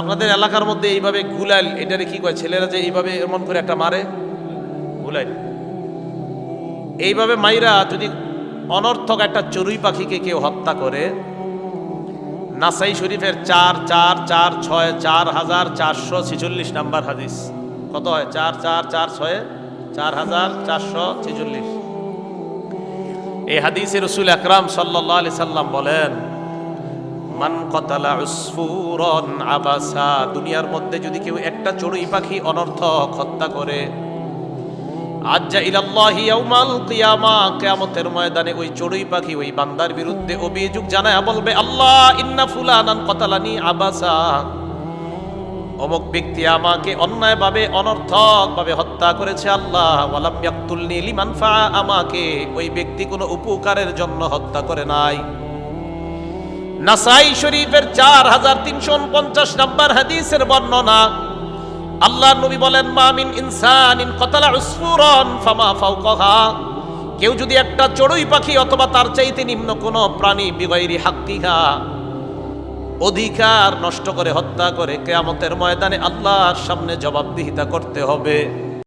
আপনাদের এলাকার মধ্যে এইভাবে গুলাইল এটারে কি কয়, ছেলেরা যে এইভাবে এমন করে একটা মারে? গুলাইল এইভাবে মাইরা যদি অনর্থক একটা চড়ুই পাখিকে কেউ হত্যা করে, নাসাই শরীফের চার চার চার, ছয়, চার হাজার চারশো ছেচল্লিশ নাম্বার হাদিস। কত হয়? চার চার চার, ছয়, চার হাজার চারশো ছেচল্লিশ। এই হাদিসে রসুল আকরাম সাল্লাহ আলি সাল্লাম বলেন মান কতালা উসফুরন আবাসা, দুনিয়ার মধ্যে যদি কেউ একটা চড়ুই পাখি অনর্থক হত্যা করে, আজ্জা ইলাল্লাহি ইয়াউমাল কিয়ামা ময়দানে ওই চড়ুই পাখি ওই বান্দার বিরুদ্ধে অভিযোগ বলবে, আল্লাহ কতালানি আবাসা। ব্যক্তি আমাকে অন্যায়ভাবে, অনর্থকভাবে হত্যা করেছে আল্লাহ। আমাকে ওই ব্যক্তি কোনো উপকারের জন্য হত্যা করে নাই। নাসাই শরীফের চার হাজার তিনশো পঞ্চাশ নম্বর হাদিসের বর্ণনা। আল্লাহ নবী বলেন মামিন ইনসানিন কতালা উসফুরন ফামা ফাওকাহা। কেউ যদি একটা চড়ুই পাখি অথবা তার চাইতে নিম্ন কোনো প্রাণী বিগৈরি হাক্কিহা, অধিকার নষ্ট করে হত্যা করে কেয়ামতের ময়দানে আল্লাহর সামনে জবাবদিহিতা করতে হবে।